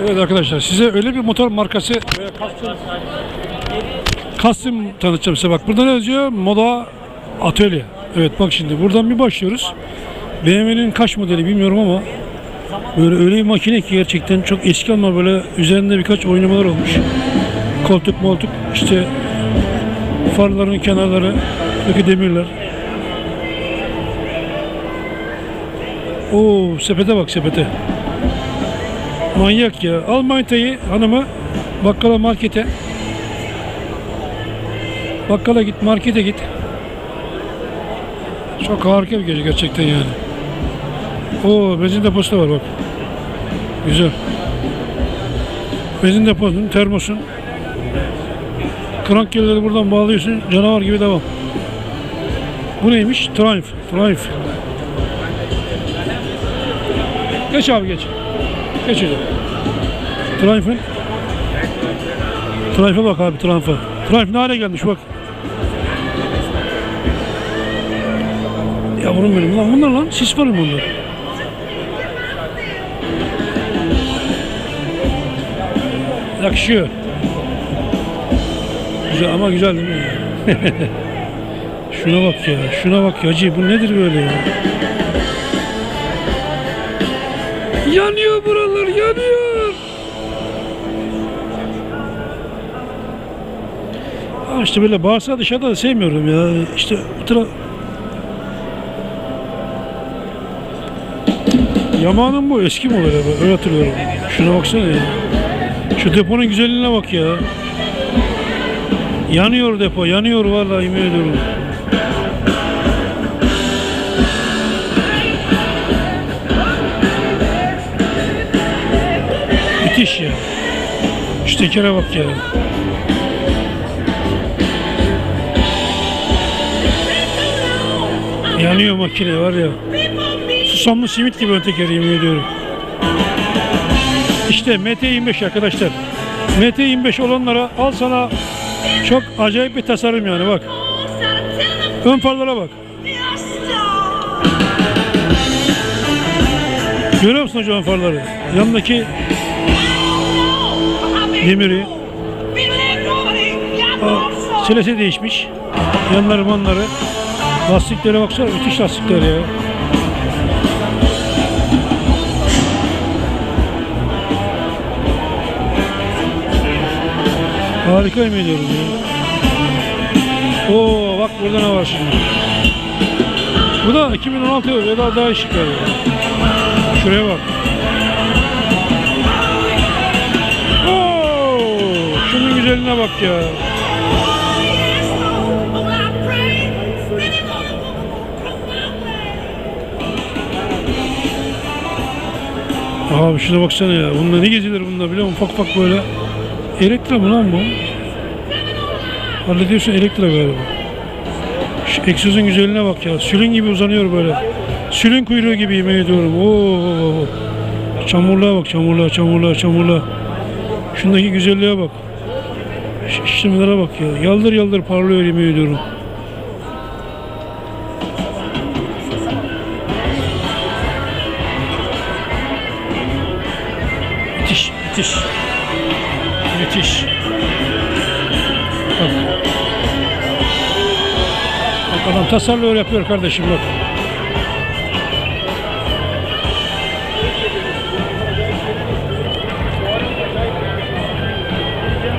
Evet arkadaşlar size öyle bir motor markası veya custom, tanıtacağım size. Bak burada ne yazıyor? Moda Atölye. Evet bak şimdi buradan bir başlıyoruz. BMW'nin kaç modeli bilmiyorum ama böyle öyle bir makine ki gerçekten çok eski ama böyle üzerinde birkaç oynamalar olmuş. Koltuk moltuk işte farların kenarları buradaki demirler. Oo sepete bak sepete. Manyak ya. Al manitayı hanımı bakkala markete. Bakkala git markete git. Çok harika bir gece gerçekten yani. Oo benzin deposu da var bak. Güzel. Benzin deposunun, termosun. Krank yerleri buradan bağlıyorsun. Canavar gibi devam. Bu neymiş? Triumph. Triumph. Geç abi geç. Geç öyle. Triumph'ın Triumph'a bak abi Triumph'a. Triumph ne hale gelmiş bak. Yavrum benim lan bunlar lan sis var mı bunlar? Yakışıyor. Güzel ama güzel değil mi? şuna bak ya, şuna bak ya. Hacı, bu nedir böyle ya? Yanıyor buralar, yanıyor. Ha işte böyle bağırsa dışarıda da sevmiyorum ya. İşte bu tara... Yaman'ın bu eski mi be? Öyle hatırlıyorum. Şuna baksana ya. Şu deponun güzelliğine bak ya. Yanıyor depo, yanıyor vallahi yemin ediyorum. Şu tekere bak ya. Yanıyor makine var ya. Susamlı simit gibi ön tekeri yemin ediyorum. İşte MT25 arkadaşlar. MT25 olanlara al sana çok acayip bir tasarım yani bak. Ön farlara bak. Görüyor musun hocam farları? Yanındaki demiri, çilesi değişmiş. Yanları manları. Lastiklere baksana müthiş lastikler ya. Harika yemin ediyorum ya. Oo bak burada ne var şimdi. Bu da 2016 ve daha daha şık ya. Şuraya bak. Şunun güzelliğine bak ya. Abi şuna baksana ya. Bunda ne gezilir bunda biliyor musun? Ufak ufak böyle. Elektra mı lan bu? Hallediyorsun elektra galiba. Şu egzozun güzelliğine bak ya. Sülün gibi uzanıyor böyle. Sülün kuyruğu gibi yemin ediyorum. Oo. Çamurluğa bak çamurluğa çamurluğa çamurluğa. Şundaki güzelliğe bak. Şu işlemlere bak ya. Yaldır yaldır parlıyor yemin ediyorum. Müthiş, müthiş. Müthiş. Bak. Bak adam tasarlıyor yapıyor kardeşim bak.